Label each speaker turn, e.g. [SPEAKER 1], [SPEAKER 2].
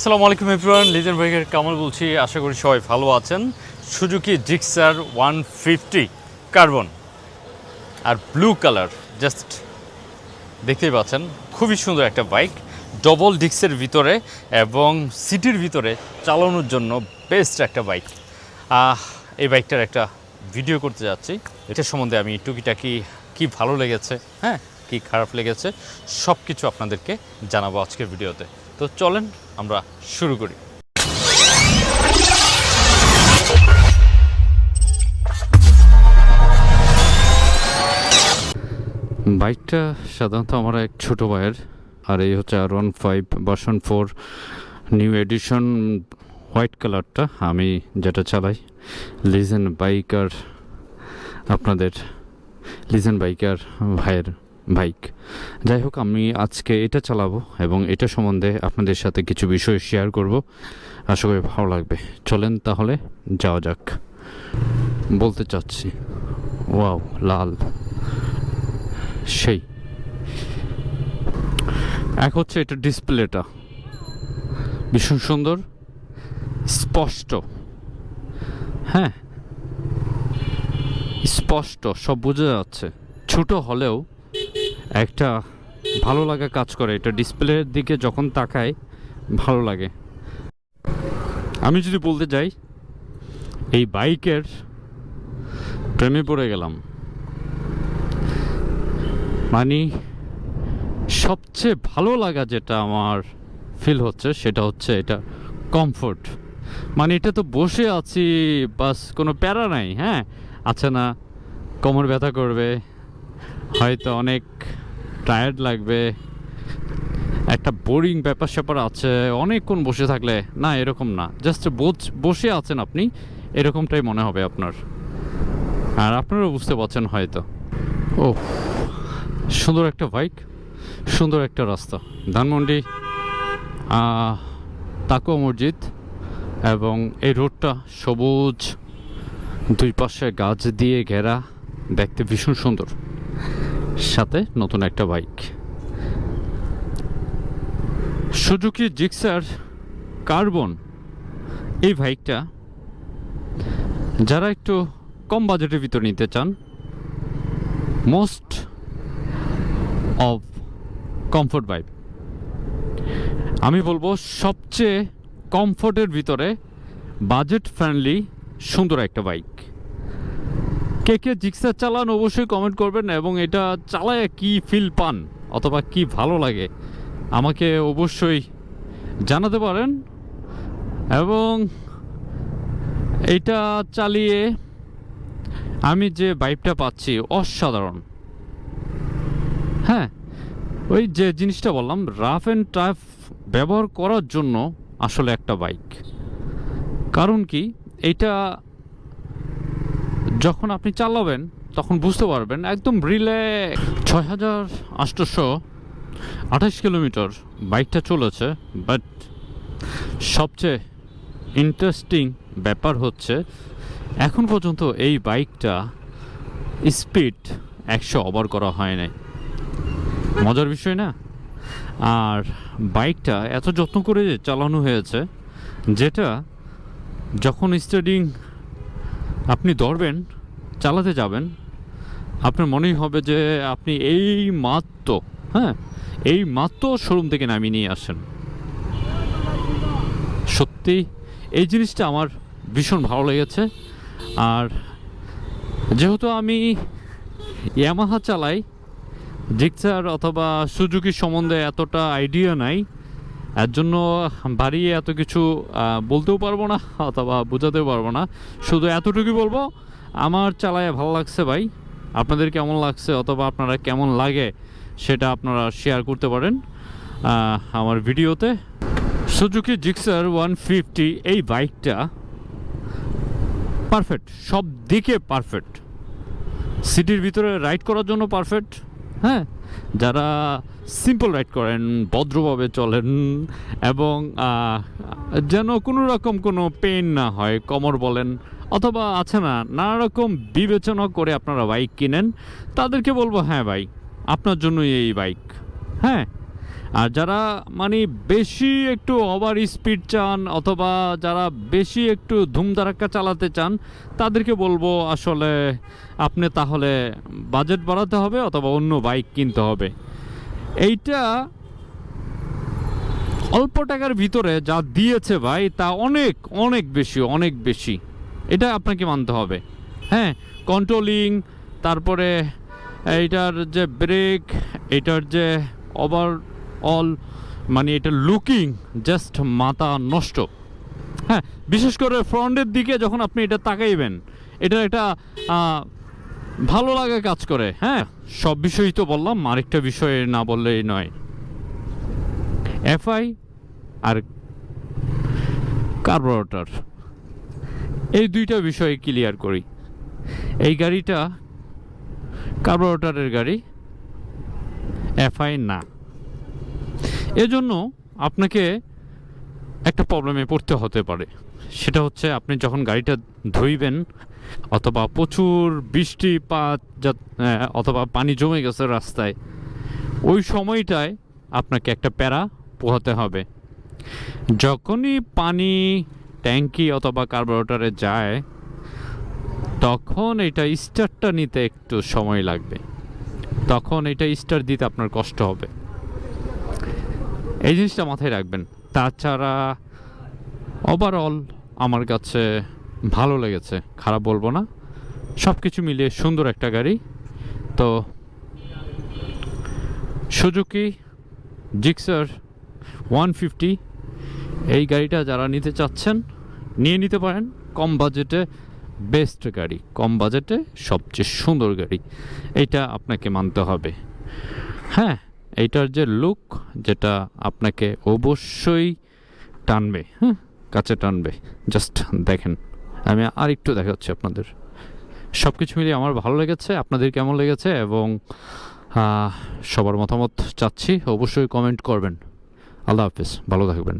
[SPEAKER 1] আসসালামু আলাইকুম everyone legend বাইকের কামাল বলছি, আশা করি সবাই ভালো আছেন। Suzuki Gixxer one fifty carbon আর ব্লু কালার জাস্ট দেখতেই পাচ্ছেন, খুবই সুন্দর একটা বাইক ডবল ডিক্সের ভিতরে এবং সিটির ভিতরে চালানোর জন্য বেস্ট একটা বাইক এই বাইকটার একটা ভিডিও করতে যাচ্ছি, এটা সম্বন্ধে আমি টুকিটাকি কি ভালো লেগেছে হ্যাঁ কি খারাপ লেগেছে সব কিছু আপনাদেরকে জানাব আজকের ভিডিওতে তো চলেন আমরা শুরু করি। বাইকটা সাধারণত আমার এক ছোটো ভাইয়ের, আর এই হচ্ছে R one five version four new edition white কালারটা আমি যেটা চালাই লিজেন বাইকার আপনাদের লিজেন বাইকার ভাইয়ের। বাইক যাই হোক, আমি আজকে এটা চালাবো এবং এটা সম্বন্ধে আপনাদের সাথে কিছু বিষয় শেয়ার করব। আশা করি ভালো লাগবে। চলেন তাহলে যাওয়া যাক। বলতে চাচ্ছি, ওয়াও, লাল। সেই। এক হচ্ছে এটা ডিসপ্লেটা। ভীষণ সুন্দর, স্পষ্ট। হ্যাঁ স্পষ্ট, সব বোঝা যাচ্ছে। ছোট হলেও একটা ভালো লাগা কাজ করে। এটা ডিসপ্লের দিকে যখন তাকায়, ভালো লাগে। আমি যদি বলতে যাই, এই বাইকের প্রেমে পড়ে গেলাম। মানে সবচেয়ে ভালো লাগা যেটা আমার ফিল হচ্ছে, সেটা হচ্ছে এটা কমফোর্ট মানে এটা তো বসে আছি, বাস কোনো প্যারা নাই হ্যাঁ? আছে না, কোমর ব্যথা করবে, হয়তো অনেক টায়ার্ড লাগবে। একটা বোরিং ব্যাপার স্যাপার আছে, অনেকক্ষণ বসে থাকলে, না, এরকম না। জাস্ট বোঝ বসে আছেন আপনি, এরকমটাই মনে হবে আপনার। আর আপনারাও বুঝতে পারছেন হয়তো। ও সুন্দর একটা বাইক সুন্দর একটা রাস্তা। ধানমন্ডি তাকুয়া মসজিদ এবং এই রোডটা সবুজ, দুই পাশে গাছ দিয়ে ঘেরা, দেখতে ভীষণ সুন্দর। সাথে নতুন একটা বাইক। সুজুকি জিক্সার কার্বন এই বাইকটা, যারা একটু কম বাজেটের ভিতর নিতে চান মোস্ট অফ কমফোর্ট বাইক আমি বলব সবচেয়ে কমফোর্টের ভিতরে বাজেট ফ্রেন্ডলি সুন্দর একটা বাইক। কে কে জিক্সার চালান অবশ্যই কমেন্ট করবেন এবং এটা চালায় কি ফিল পান অথবা কি ভালো লাগে আমাকে অবশ্যই জানাতে পারেন। এবং এটা চালিয়ে আমি যে বাইকটা পাচ্ছি অসাধারণ। হ্যাঁ ওই যে জিনিসটা বললাম রাফ অ্যান্ড টাফ ব্যবহার করার জন্য আসলে একটা বাইক কারণ কি? এটা যখন আপনি চালাবেন, তখন বুঝতে পারবেন, একদম রিলে ছয় হাজার আটশোশো আঠাশ কিলোমিটার বাইকটা চলেছে, বাট সবচেয়ে ইন্টারেস্টিং ব্যাপার হচ্ছে, এখন পর্যন্ত এই বাইকটা স্পিড একশো ওভার করা হয় নাই। মজার বিষয় না? আর বাইকটা এত যত্ন করে চালানো হয়েছে, যেটা যখন স্টার্টিং আপনি ধরবেন চালাতে যাবেন। আপনার মনেই হবে যে আপনি এই মাত্র হ্যাঁ এই মাত্র শোরুম থেকে নামিয়ে নিয়ে আসেন সত্যি, এই জিনিসটা আমার ভীষণ ভালো লেগেছে। আর যেহেতু আমি ইয়ামাহা চালাই জিক্সার অথবা সুজুকি সম্বন্ধে এতটা আইডিয়া নাই এর জন্য বাড়িয়ে এত কিছু বলতেও পারব না, অথবা বোঝাতেও পারব না। শুধু এতটুকুই বলব, আমার চালায় ভালো লাগছে ভাই। আপনাদের কেমন লাগছে অথবা আপনারা কেমন লাগে সেটা আপনারা শেয়ার করতে পারেন আমার ভিডিওতে। সুজুকি জিক্সার ওয়ান ফিফটি এই বাইকটা পারফেক্ট সব দিকে পারফেক্ট সিটির ভিতরে রাইড করার জন্য পারফেক্ট হ্যাঁ? যারা সিম্পল রাইড করেন, ভদ্রভাবে চলেন এবং যেন কোনো রকম কোনো পেন না হয়, কমর বলেন অথবা আছে না, নানা রকম বিবেচনা করে আপনারা বাইক কিনেন, তাদেরকে বলব হ্যাঁ ভাই, আপনার জন্যই এই বাইক হ্যাঁ? আর যারা মানে বেশি একটু ওভার স্পিড চান অথবা যারা বেশি একটু ধুমধারাক্কা চালাতে চান, তাদেরকে বলব আসলে আপনি তাহলে বাজেট বাড়াতে হবে অথবা অন্য বাইক কিনতে হবে। এইটা অল্প টাকার ভিতরে যা দিয়েছে ভাই, তা অনেক অনেক বেশি অনেক বেশি। এটা আপনাকে মানতে হবে। হ্যাঁ কন্ট্রোলিং তারপরে এইটার যে ব্রেক এটার যে ওভার অল মানে এটা লুকিং জাস্ট মাথা নষ্ট। হ্যাঁ বিশেষ করে ফ্রন্টের দিকে যখন আপনি এটা তাকাইবেন এটা একটা ভালো লাগে কাজ করে। হ্যাঁ সব বিষয়ই তো বললাম, আরেকটা বিষয়ে না বললেই নয়। এফআই আর কার্বোরেটর এই দুইটা বিষয় ক্লিয়ার করি। এই গাড়িটা কার্বোরেটরের গাড়ি এফআই না। এজন্য আপনাকে একটা প্রবলেমে পড়তে হতে পারে। সেটা হচ্ছে আপনি যখন গাড়িটা ধুইবেন অথবা প্রচুর বৃষ্টিপাত অথবা পানি জমে গেছে রাস্তায়, ওই সময়টায় আপনাকে একটা প্যারা পোহাতে হবে। যখনই পানি ট্যাঙ্কি অথবা কার্বোরেটরে যায়, তখন এটা স্টারটা নিতে একটু সময় লাগবে। তখন এটা স্টার দিতে আপনার কষ্ট হবে। এই জিনিসটা মাথায় রাখবেন। তাছাড়া ওভারঅল আমার কাছে ভালো লেগেছে, খারাপ বলব না। সব কিছু মিলিয়ে সুন্দর একটা গাড়ি। তো সুজুকি জিক্সার ওয়ান ফিফটি, এই গাড়িটা যারা নিতে চাচ্ছেন, নিয়ে নিতে পারেন। কম বাজেটে বেস্ট গাড়ি, কম বাজেটে সবচেয়ে সুন্দর গাড়ি। এটা আপনাকে মানতে হবে। হ্যাঁ এইটার যে লুক যেটা আপনাকে অবশ্যই টানবে হ্যাঁ কাছে টানবে। জাস্ট দেখেন, আমি আর একটু দেখাচ্ছি আপনাদের। সব কিছু মিলিয়ে আমার ভালো লেগেছে, আপনাদের কেমন লেগেছে এবং সবার মতামত চাচ্ছি, অবশ্যই কমেন্ট করবেন। আল্লাহ হাফিজ, ভালো থাকবেন।